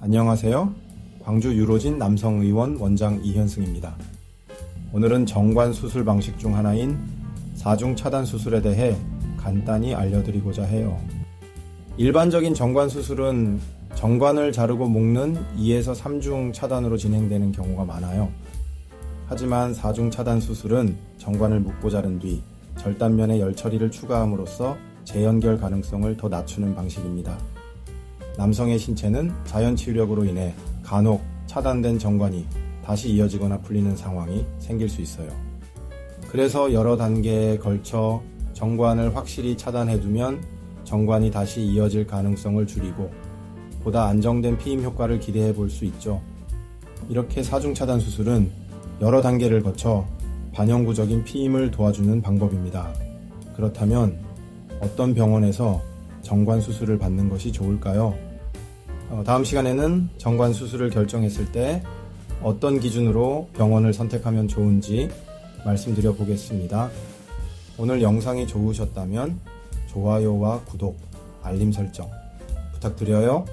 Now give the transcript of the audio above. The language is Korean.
안녕하세요. 광주 유로진 남성의원 원장 이현승입니다. 오늘은 정관 수술 방식 중 하나인 사중 차단 수술에 대해 간단히 알려드리고자 해요. 일반적인 정관 수술은 정관을 자르고 묶는 2에서 3중 차단으로 진행되는 경우가 많아요. 하지만 4중 차단 수술은 정관을 묶고 자른 뒤 절단면에 열 처리를 추가함으로써 재연결 가능성을 더 낮추는 방식입니다. 남성의 신체는 자연 치유력으로 인해 간혹 차단된 정관이 다시 이어지거나 풀리는 상황이 생길 수 있어요. 그래서 여러 단계에 걸쳐 정관을 확실히 차단해두면 정관이 다시 이어질 가능성을 줄이고 보다 안정된 피임 효과를 기대해 볼 수 있죠. 이렇게 사중 차단 수술은 여러 단계를 거쳐 반영구적인 피임을 도와주는 방법입니다. 그렇다면 어떤 병원에서 정관 수술을 받는 것이 좋을까요? 어, 다음 시간에는 정관 수술을 결정했을 때 어떤 기준으로 병원을 선택하면 좋은지 말씀드려 보겠습니다. 오늘 영상이 좋으셨다면 좋아요와 구독, 알림 설정 부탁드려요.